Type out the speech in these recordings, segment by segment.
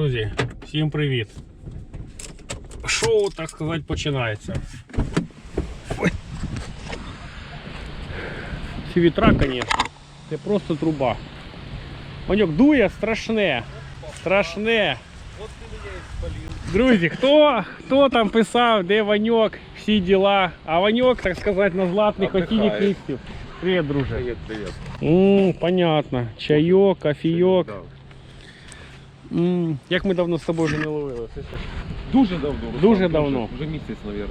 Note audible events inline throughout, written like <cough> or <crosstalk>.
Друзі, всім привіт! Шоу, так сказати, починається. Ой. Ці вітра, звісно, це просто труба. Ваньок дує страшне. Страшне. Друзі, хто, хто там писав, де Ваньок, всі діла. А Ваньок, так сказати, на златних Отдыхает. осінніх листів. Привіт, друже. Привет, привет. М, понятно. Чайок, кофійок. М, Як ми давно з тобою вже не ловили. Дуже давно. Дуже давно. Вже місяць, мабуть.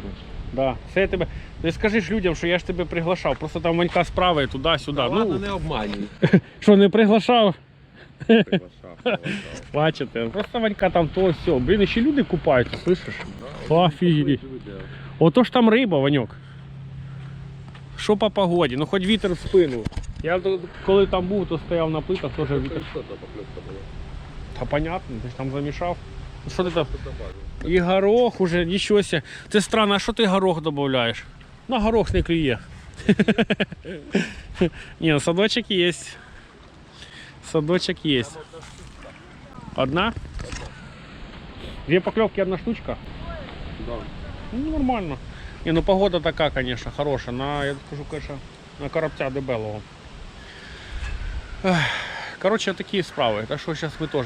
Да. Це я тебе. Не скажи ж людям, що я ж тебе приглашав. Просто там Ванька справи туди-сюди. Ладно, Ну, не обманюй. <laughs> що не приглашав? Приглашав, <laughs> приглашав. Бачите. Просто Ванька там то все. Блін, ще люди купаються, слышиш? Офігеть. Ото ж там риба, Ваньок. Що по погоді? Ну хоч вітер в спину. Я то- коли там був, то стояв на плитах, теж вітер. Що це покльовка була? Та понятно, ти ж там замішав. Ну що ти там? І горох уже, нічого ся. Це странно, а що ти горох додаєш? На горох не клює. <laughs> Ні, ну, садочок є. Садочок є. Одна? Две поклевки, одна штучка? Да. Ну, нормально. Не, ну погода така, конечно, хороша. На, я скажу, конечно, на коробця дебелого. Ех, Коротше, такі справи. Так що зараз ми теж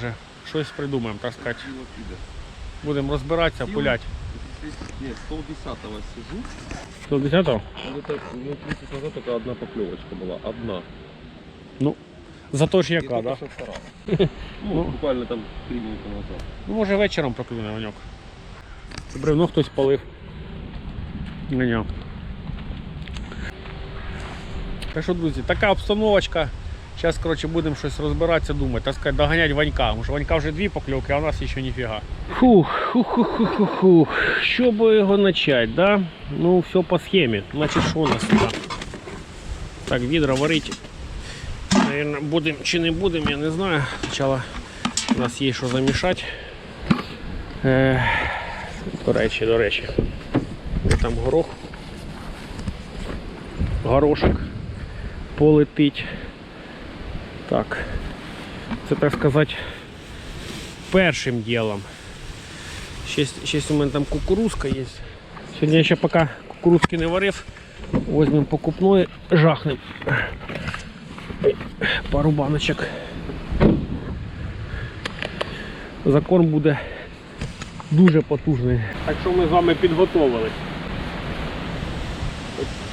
щось придумаємо, так сказати. Тіло піде. Будемо розбиратися, Тіло? пулять. Нет, с полдесятого сижу. 110-го? Ну, это минут 30 назад только одна поклевочка была. Одна. Ну, зато ж И яка, только да? что вторая. <laughs> Ну, Ну. буквально там 3 минуты назад. Ну, може вечором проклюне ваньок. Це бревно хтось палив. Ганяв. Так що, друзі, така обстановочка. Зараз, коротше, будемо щось розбиратися, думати, так сказати, доганять Ванька. Тому що Ванька вже дві покльовки, а у нас ще ніфіга. Фух, фух, фух, фух, фух. Що би його почати, да? Ну, все по схемі. Значить, що у нас тут? Так, відра варить. Наверное, будемо чи не будемо, я не знаю. Спочатку у нас є що замішати. Е, до речі, до речі. Де там горох? Горошок полетить. Так. Це так сказати першим ділом. Ще, у мене там кукурузка є. Сьогодні я ще поки кукурузки не варив. Возьмемо покупної, жахнем. Пару баночок. Закорм буде дуже потужний. Так що ми з вами підготовились.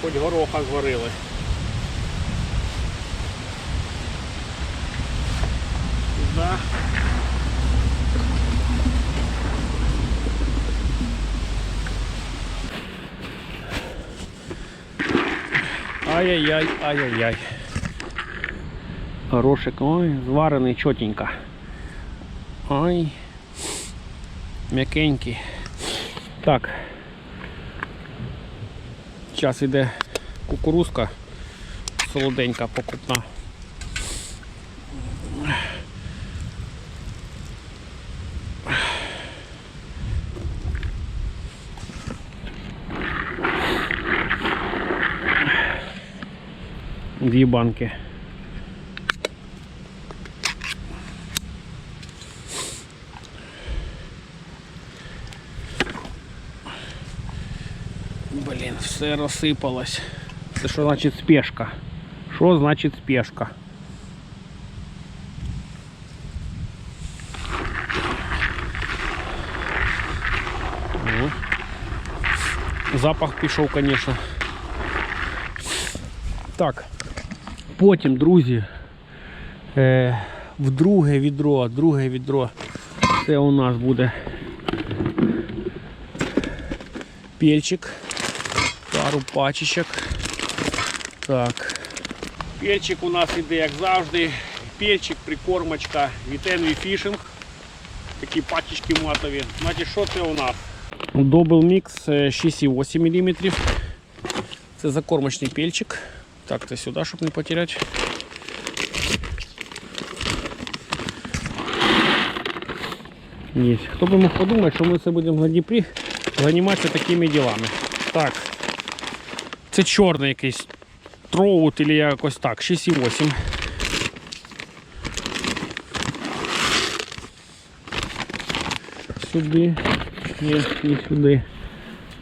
Хоч гороха зварили. Да. Ай-яй-яй, ай-яй-яй. Горошек, ой, зварений чотенько. Ай. М'якенький. Так. Зараз йде кукурузка солоденька покупна. Дві банки. Блін, все розсипалось. Це що значить спешка? Що значить спешка? О. Запах пішов, звісно. Так. Потім, друзі, е, в друге відро, друге відро. Це у нас буде пельчик. Пару пачечок. Так. Пельчик у нас іде, як завжди. Пельчик, прикормочка від Fishing. Такі пачечки матові. Значить, що це у нас? Double Mix е, 6,8 мм. Це закормочний пельчик. Так, це сюди, щоб не потеряти. Є. Хто би мог подумати, що ми це будемо на Дніпрі займатися такими ділами. Так. Це чорний якийсь троут, або якось так, 6,8. сюди. Ні, не сюди.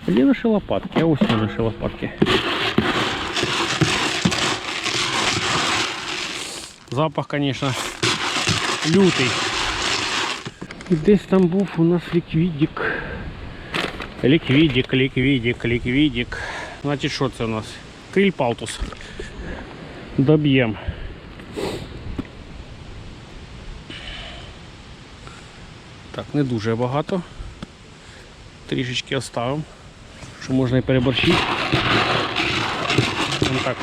А де наші лопатки? А ось наші лопатки. Запах, конечно, лютий. І десь там був у нас ліквідік. Ліквідік, ліквідік, ліквідік. Значить, що це у нас? Криль палтус. Доб'єм. Так, не дуже багато. Трішечки оставимо, що можна і переборщити. Так,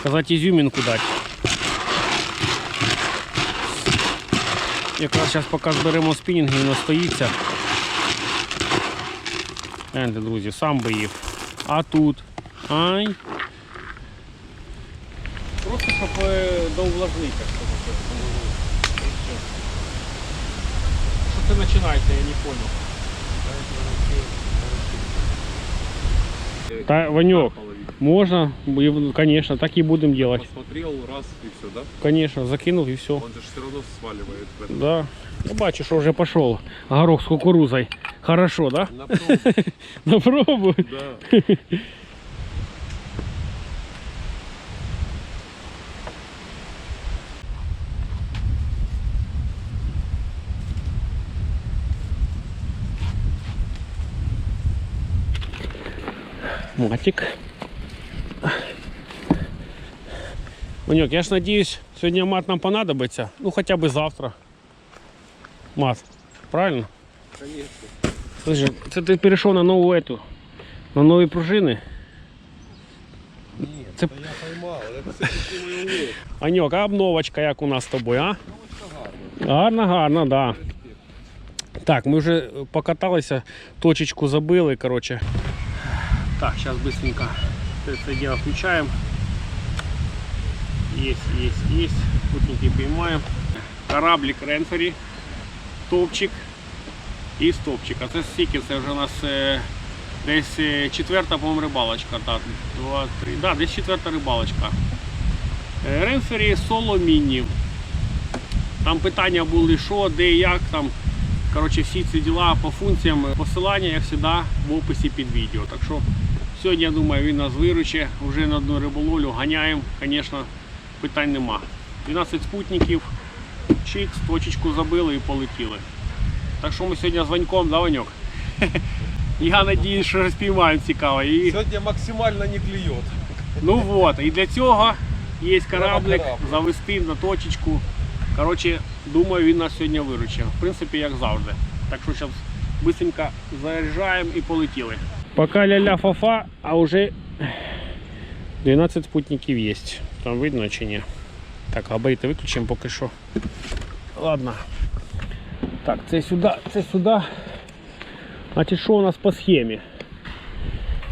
сказати, ізюмінку дати. Якраз зараз поки зберемо спінінг, він настоїться. Гляньте, друзі, сам би їв. А тут. Ай. Просто щоб е, доувлажнити, як сказати. І. Що це починається, я не понял. Та, Ванек, можно, конечно, так и будем делать. Посмотрел раз и все, да? Конечно, закинул и все. Он же все равно сваливает. в. Да. Я бачу, що вже пошел горох з кукурузой. Хорошо, да? На пробу, <laughs> На пробу. да. Матик. Ванек, я ж надеюсь, сегодня мат нам понадобится. Ну хотя бы завтра. Мат. Правильно? Конечно. Слушай, це ти перейшов на нову эту, на нові пружини. Нет, Це- это я поймал. Это все-таки мой улов. Аньок, а обновочка як у нас з тобою, а? Ну, это гарно. Гарно, гарно, да. Респект. Так, ми вже покаталися, точечку забили, коротше. Так, зараз быстренько це діло включаємо. Есть, есть, есть. Путники поймаємо. Кораблик Ренфері, топчик і стопчик. А це стільки, це вже у нас е, десь е, четверта, по-моєму, рибалочка. Так, два, три. Да, десь четверта рибалочка. Е, Ренфері соло міні. Там питання були, що, де, як там. Коротше, всі ці діла по функціям посилання, як завжди, в описі під відео. Так що сьогодні, я думаю, він нас виручить. Вже на одну риболовлю ганяємо, звісно, питань нема. 12 спутників, чикс, точечку забили і полетіли. Так що ми сьогодні з Ваньком, да, Ваньок? <laughs> Я надіюсь, що спіймаємо цікаво. І, Сегодня максимально не клюет. ну вот, і для цього є кораблик, завести на точечку. Коротше, думаю, він нас сьогодні виручить. В принципі, як завжди. Так що зараз швидко заряджаємо і полетіли. Поки ля-ля фафа, а вже 12 спутників є. Там видно чи ні? Так, габарити виключимо поки що. Ладно. Так, це сюди, це сюди. Значить, що у нас по схемі?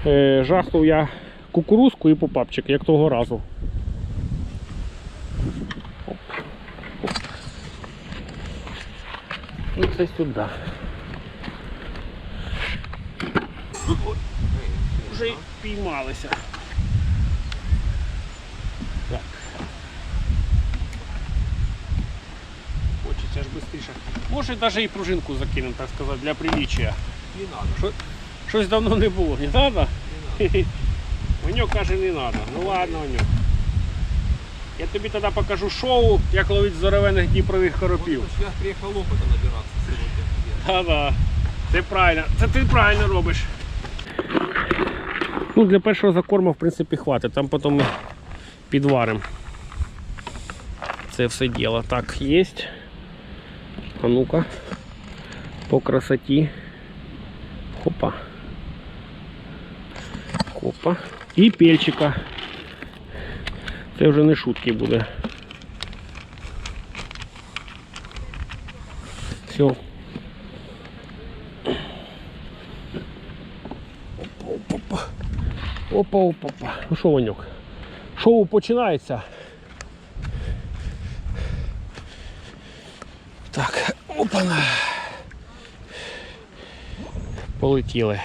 Е, жахнув я кукурузку і попапчик, як того разу. І це сюди. Ой, Вже піймалися. Так. Хочеться ж швидше. Може навіть і пружинку закинемо, так сказати, для приліччя. Не надо. Щось давно не було, не треба? Не. <laughs> Ваньок каже, не треба. Ну ладно, Ваньок. Я тобі тоді покажу шоу, як ловити здоровених дніпрових коропів. Вот я приехал опыта набираться сегодня. Та-да. Це правильно. Це ти правильно робиш. Ну, для першого закорму, в принципі, хватить. Там потім ми підваримо. Це все діло. Так, є. А ну-ка. По красоті. Хопа. Хопа. І пельчика. Це вже не шутки буде. Все. Опа, опа. опа. Ну що, Ванюк? Шоу починається. Так, опана. Полетіли.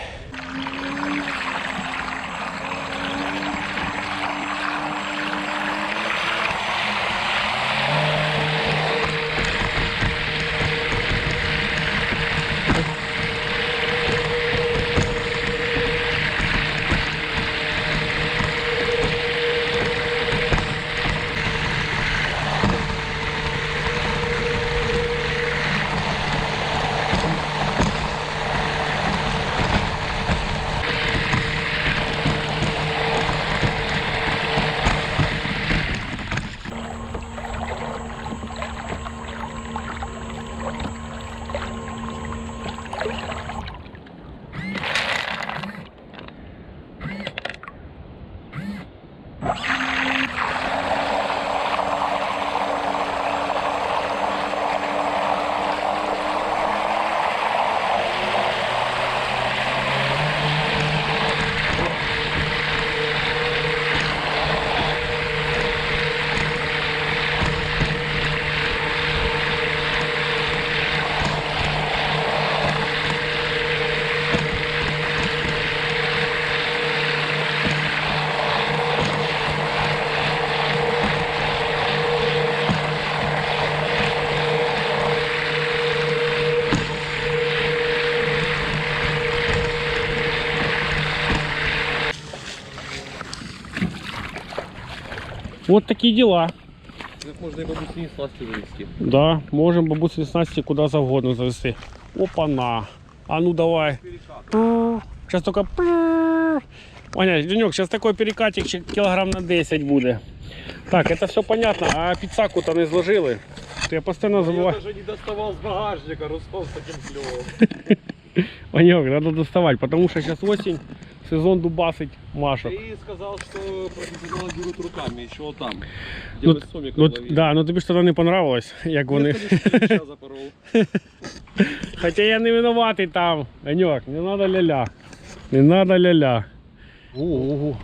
Вот такие дела. Як можна і бабусині сласти завести. Да, можем бабусі снасти куда завгодно завести. Опа-на. А ну давай. Сейчас только... Ваня, Денек, сейчас такой перекатик килограмм на 10 буде. Так, это все понятно, а пиццаку-то не зложили. Я постійно забуваю. даже не доставал с багажника, Руслан с таким клевым. Ванек, <laughs> надо доставать, потому что сейчас осень, сезон дубасить машек. Ты сказал, что профессионалы берут руками, еще вот там. Где Ну, мы с Сомиком Ну, ловили. да, ну тобі ж тоді не понравилось, як вони. Нет, конечно, леща запорол. <laughs> Хоча я не винуватий там. Ванек, не надо ля-ля. Не надо ля-ля. Ого,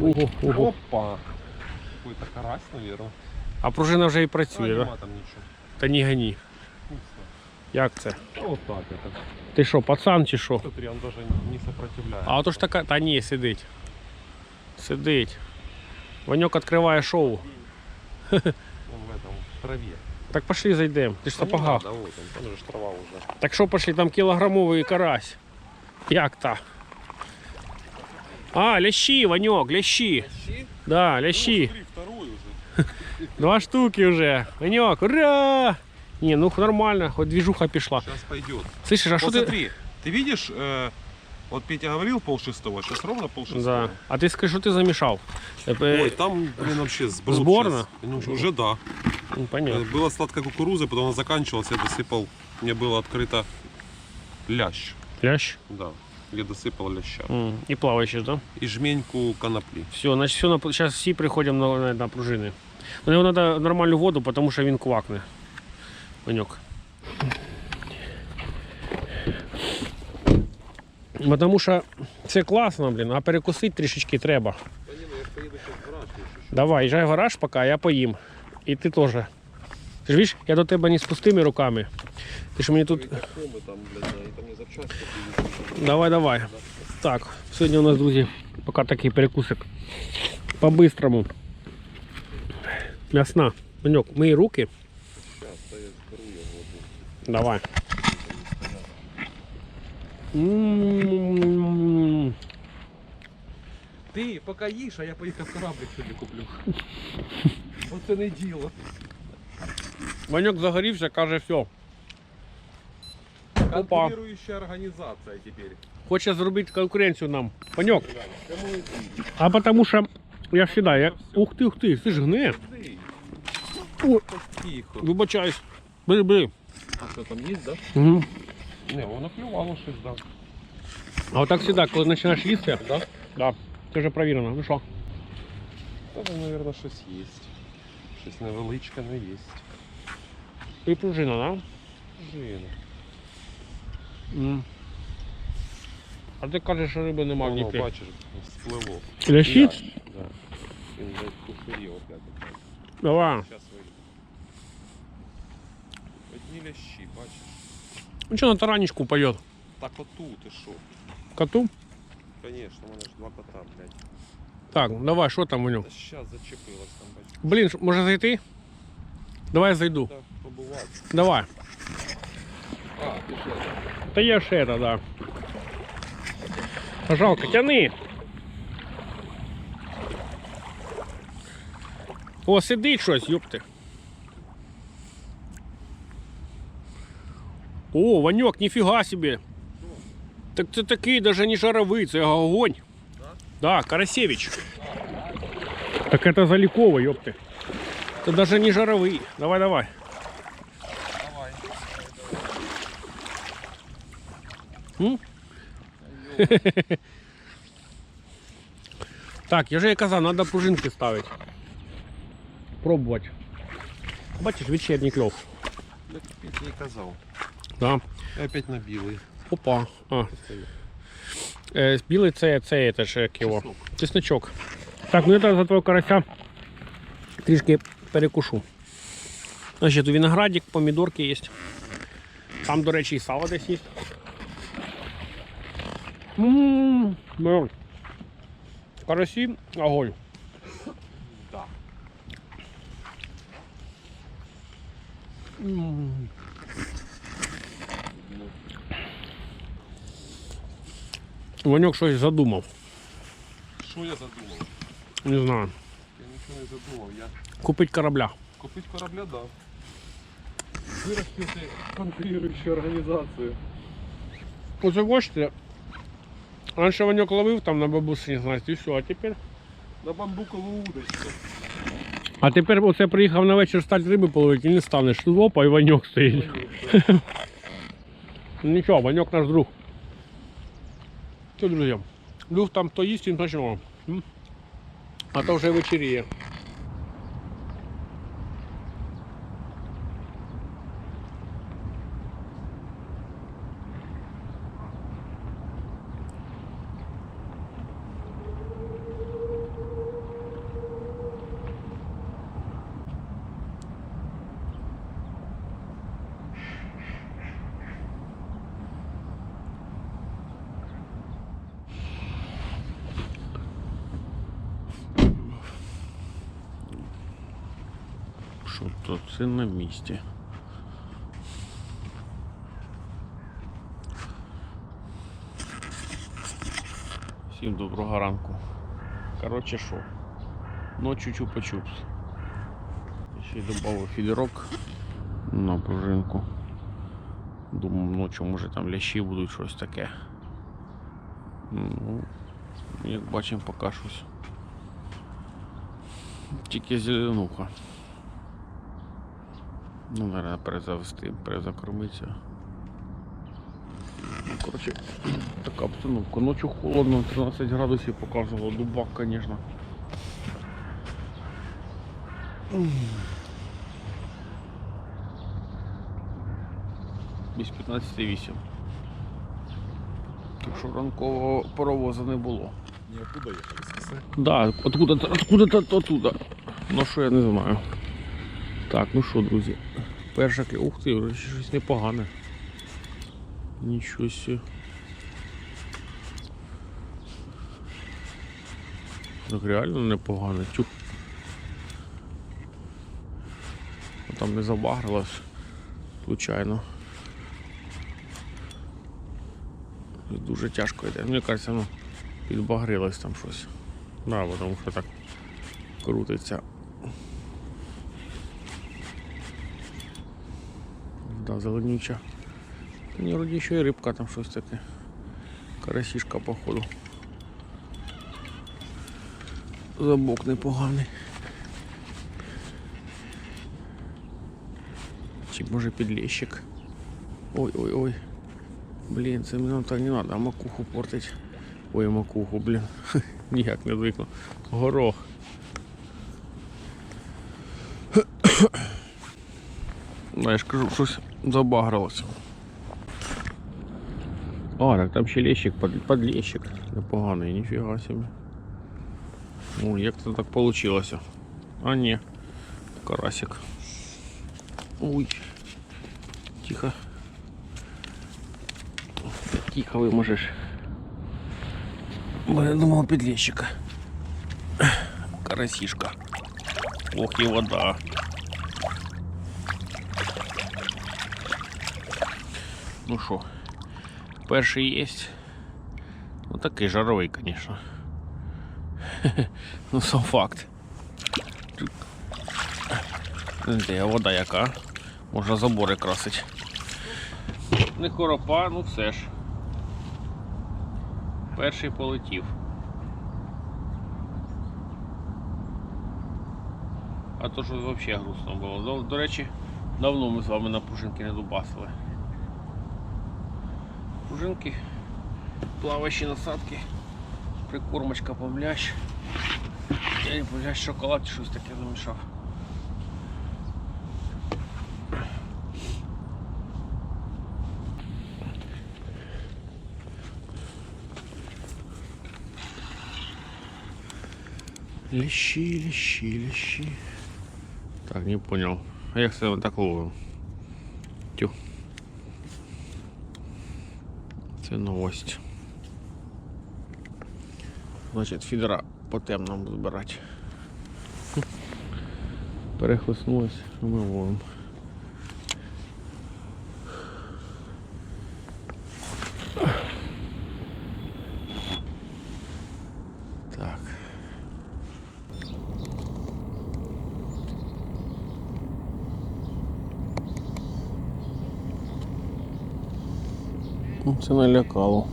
ого, ого. Опа. Какой-то карась, наверное. А пружина вже і А, працює, нема да? там ничего. Та ні гані. Ну, всё. Як це? Вот так это. Ти що, пацан чи що? Смотри, он даже не сопротивляется. А ото ж така. Та ні, сидить. Сидить. Ваньок відкриває шоу. <laughs> Он в этом, в траве. Так пошли зайдемо. Ти ж в Да не сапогах. надо, вот он, там же ж трава уже. Так що пошли, там кілограмовий карась. Як та? А, лящі, Ваньок, лящі. Щи? Да, лящі. Смотри, второй уже. <laughs> Два штуки вже. Ваньок, ура! Ні, ну нормально, хоч движуха пішла. Сейчас пойдет. Слышиш, а що Вот ти. смотри, ты видишь, э, вот Петя говорил пол шестого, сейчас ровно пол шестого. Да. А ти скажи, що ти замішав? Е, Ой, там, блин, вообще сброд Сборно? щас. Ну, уже да. ну, Понятно. Э, Была сладкая кукуруза, потом она заканчивалась, я досыпал, мне было открыто лящ, Лящ. да, я досыпал ляща. М, І плаваючий, да? И жменьку конопли. Все, значить все, на... зараз всі приходимо на, на, на пружини. Ну, його треба нормальну воду, тому що він квакне. Ваньок. Бо Тому що це класно, блін, а перекусити трішечки треба. Давай, їжджай в гараж, поки я поїм. І ти теж. Ти ж бачиш, я до тебе не з пустими руками. Ти ж мені тут. Давай, давай. Так, сьогодні у нас, друзі, поки такий перекусик. По-бистрому. М'ясна. Маньок, мої руки. Сейчас, да я сберу я воду. Давай. Ты пока ешь, а я поехал кораблик собі куплю. <laughs> Оце не діло. Ваньок загорівся, каже, все. Конкурирующая организация теперь. Хоче зробити конкуренцію нам. Паньок, а потому що я ж сюди, я... Ух ти, ух ти, ти ж гне. Ты. О, Тихо. вибачаюсь. Бери, бери. А що там є, да? Угу. Не, воно клювало щось, да. А отак завжди, коли починаєш їсти, да? Да. Це вже перевірено. Ну що? Та там, мабуть, щось є. Щось невеличке, але є. І пружина, да? Жина. М. А ти кажеш, що риби нема в Воно, Дніпрі. бачиш, спливло. Лящі? Лящ, Да. Він вже кушурів опять. Давай. Зараз вийде. Одні лящі, бачиш. Ну що на таранечку поет? Так отут, ти що? Коту? Конечно, у мене ж два кота, блядь. Так, давай, що там у нього? Та щас зачепилось там, бачиш. Блін, ш- може зайти? Давай я зайду. Так, побувати. Давай. А, ти що? Та я ще это, да. Жалко, тяни. О, сидить щось, ёпти. О, Ванек, ніфіга собі. Так це такий даже не жаровий, це огонь. Да, Карасевич. Так это заліково, ёпти. Це даже не жаровий. Давай, давай. Давай. М? <laughs> Так, я же і казав, треба пружинки ставити. Пробувати. Бачиш, вечірній кльов. Я тобі не казав. Да. Опять на білий. Опа. А, е, білий це, це, це ж його. Чесночок. Так, ну я зараз за твого карася трішки перекушу. Значить, тут виноградик, помідорки є. Там, до речі, і сало десь є. Ммм, Карасі, огонь. Да. М. Ваньок щось задумав. Що я задумав? Не знаю. Я не задумав. Я Купить корабля. купить корабля, да. Вырастити конкурирующую організацію. Оце бачите, раніше Ваньок ловив там на бабусині, знаєте, і все, а тепер. На бамбукову удочку. А тепер оце приїхав на вечір стати риби половити і не станеш. Опа, і Ваньок стоїть. <laughs> Нічого, Ваньок наш друг. Що, друзья, люфт там то есть и почав. А то уже вечеріє. Що то на місці. Всім доброго ранку. Коротше що? Ночі чупа-чупс. Ще й додав фідерок на пружинку. Думаю, ночі може там лящі будуть щось таке. Ну, як бачимо, поки щось. Тільки зеленуха. Ну, наверное, перезавести, перезакормитися. Ну, коротше, <clears throat> така обстановка. Ночі холодно, 13 градусів показувало, дубак, звісно. Без 15,8. Так що ранкового паровоза не було. Ніоткуда їхали з коси. Да, откуда-то, откуда-то оттуда. Ну що я не знаю. Так, ну що, друзі. Перша клі... Ух ти, щось непогане. Нічого сі. Так реально непогане. Тюх. Там не забагрилось. Случайно. Дуже тяжко йде. Мені кажеться, ну, підбагрилось там щось. Да, тому що так крутиться. Да, зеленюча. Та ні, вроді ще і рибка там щось таке. Карасішка походу. Забок непоганий. Чи може підлещик. Ой-ой-ой. Блін, це нам так не треба, макуху портить. Ой, макуху, блін. <laughs> Ніяк не звикну. Горох. Ну, ж кажу, щось забагралося. А, так там ще лещик, под, подлещик. Непоганий, ніфіга собі. Ну, як це так получилося? А ні. Карасик. Ой. Тихо. Тихо ви можеш. Бо я думав підлещика. Карасишка. Ох і вода. Ну що, перший є. Ну такий жаровий, звісно. <laughs> Ну сам факт. Де вода яка? Можна забори красить. Не коропа, ну все ж. Перший полетів. А то що взагалі грустно було. До речі, давно ми з вами на пружинки не дубасили. Пружинки, плаваючі насадки, прикормочка помлящ. Я не помлящ шоколад щось таке замішав. Лещи, лещи, лещи. Так, не понял. А як це так ловив? Це новость. Значить, фідера по темному збирати. Перехлеснулось, а Це налякало.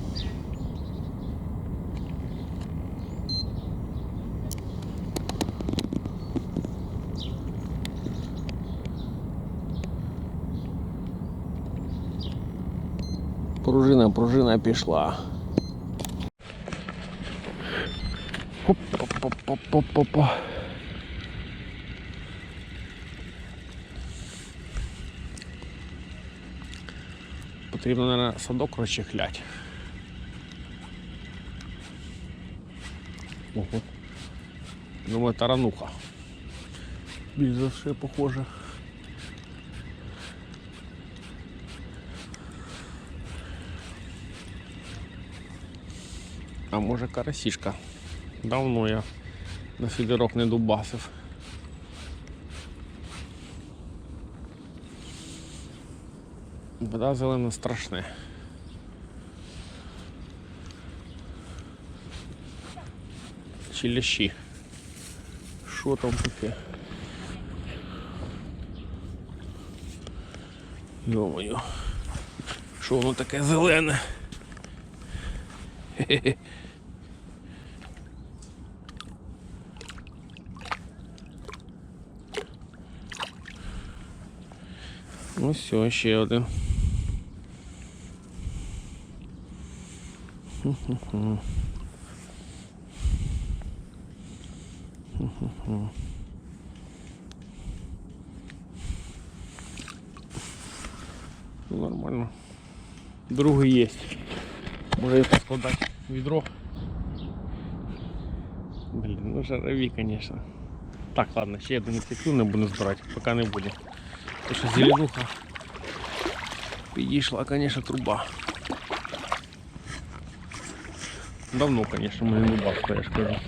Пружина, пружина пішла. Хоп-па-па-па-па-па. Потрібно, наверное, садок розчехлять. Ого. Думаю, тарануха. Більш за все похоже. А може карасішка. Давно я на фідерок не дубасив. Вода зелена страшне. Чи лящі? Що там таке? Йо-моє. Що воно таке зелене? Хе-хе. Ну все, ще один. Нормально. Другий є. Може это складати відро. Блін, ну жарові, конечно. Так, ладно, ще один не буду збирати, поки не буде. Тому що зеленуха підійшла, конечно, труба. Давно, конечно, ми не бачили, я ж.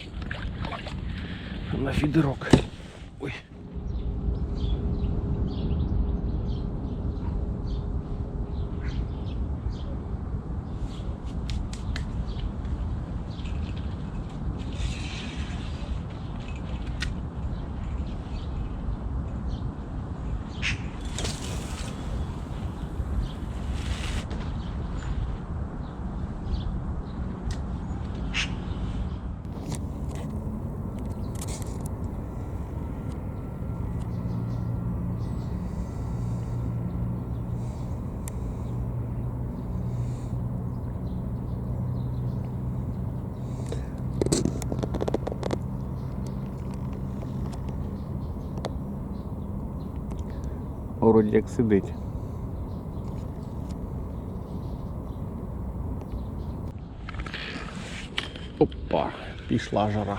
На фідерок. Ой. Вроді як сидить. Опа, пішла жара.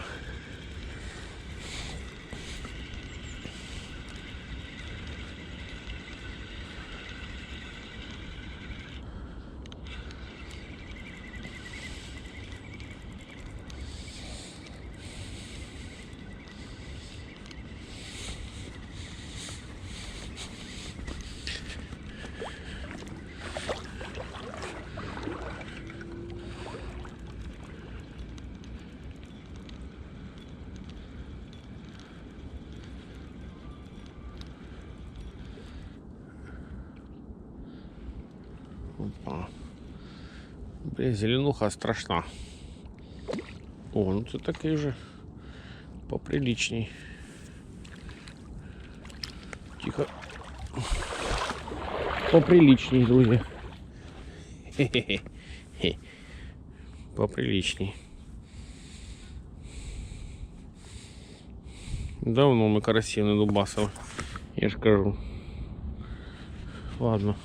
Опа. Блін, зеленуха страшна. О, ну це такий вже поприличній. Тихо. Поприличній, друзі. Хе-хе-хе. Поприличній. Давно ми карасів не дубасили. Я ж кажу. Ладно.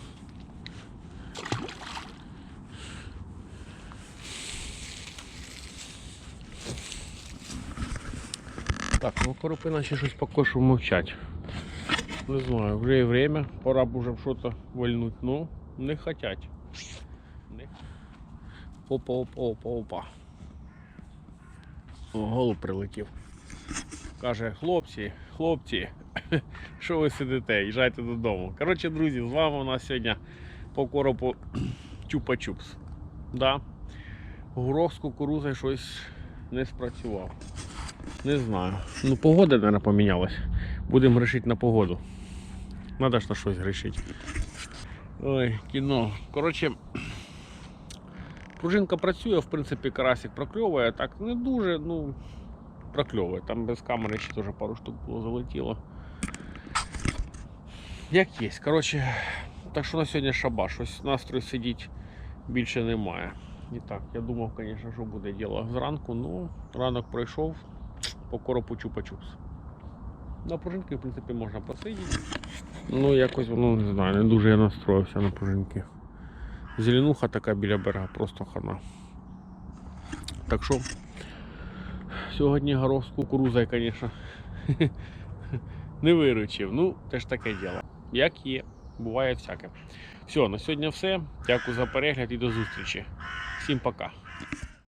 Так, ну коропи наче щось поки що мовчать. Не знаю, вже і время, пора б уже щось вальнуть, ну не хотять. Опа, опа, опа, опа. Голуб прилетів. Каже, хлопці, хлопці, <laughs> що ви сидите, їжджайте додому. Коротше, друзі, з вами у нас сьогодні по коропу <clears throat> чупа-чупс. Да. Горох з кукурузою щось не спрацював. Не знаю. Ну, погода, наверное, помінялась. Будемо грішити на погоду. Надо ж на щось грішити. Ой, кіно. Коротше, Пружинка працює, в принципі, карасик прокльовує, так не дуже, ну, прокльовує. Там без камери ще теж пару штук було залетіло. Як є. Коротше, так що на сьогодні шабаш. Щось настрою сидіти більше немає. І так, я думав, звісно, що буде діло зранку, ну, ранок пройшов, по коропу чупа-чупс. На пружинки, в принципі, можна посидіти. Ну, якось, ну, не знаю, не дуже я настроївся на пружинки. Зеленуха така біля берега, просто хана. Так що, сьогодні горох з кукурузою, звісно, <laughs> не виручив. Ну, теж таке діло. Як є, буває всяке. Все, на сьогодні все. Дякую за перегляд і до зустрічі. Всім пока.